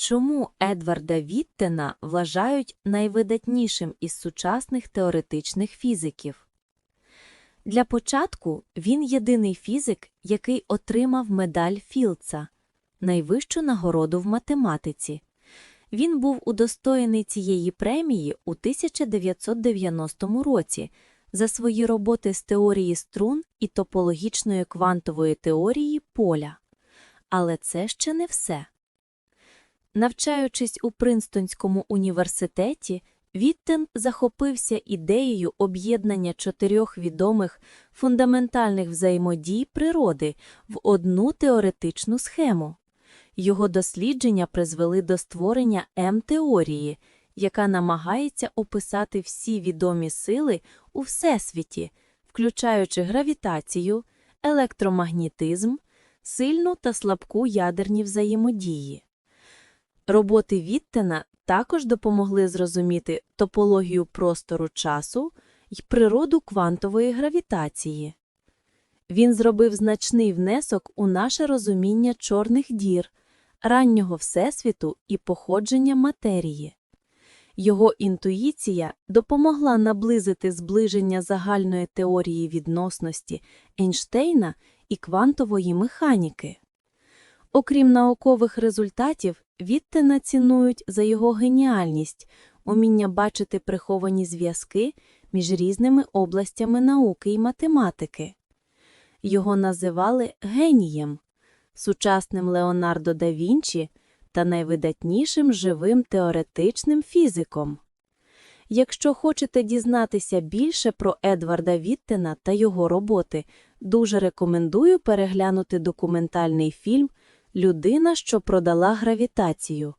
Чому Едварда Віттена вважають найвидатнішим із сучасних теоретичних фізиків? Для початку він єдиний фізик, який отримав медаль Філдса – найвищу нагороду в математиці. Він був удостоєний цієї премії у 1990 році за свої роботи з теорії струн і топологічної квантової теорії поля. Але це ще не все. Навчаючись у Принстонському університеті, Віттен захопився ідеєю об'єднання чотирьох відомих фундаментальних взаємодій природи в одну теоретичну схему. Його дослідження призвели до створення М-теорії, яка намагається описати всі відомі сили у Всесвіті, включаючи гравітацію, електромагнітизм, сильну та слабку ядерні взаємодії. Роботи Віттена також допомогли зрозуміти топологію простору часу й природу квантової гравітації. Він зробив значний внесок у наше розуміння чорних дір, раннього всесвіту і походження матерії. Його інтуїція допомогла наблизити зближення загальної теорії відносності Ейнштейна і квантової механіки. Окрім наукових результатів, Віттена цінують за його геніальність, уміння бачити приховані зв'язки між різними областями науки і математики. Його називали генієм, сучасним Леонардо да Вінчі та найвидатнішим живим теоретичним фізиком. Якщо хочете дізнатися більше про Едварда Віттена та його роботи, дуже рекомендую переглянути документальний фільм Людина, що продала гравітацію.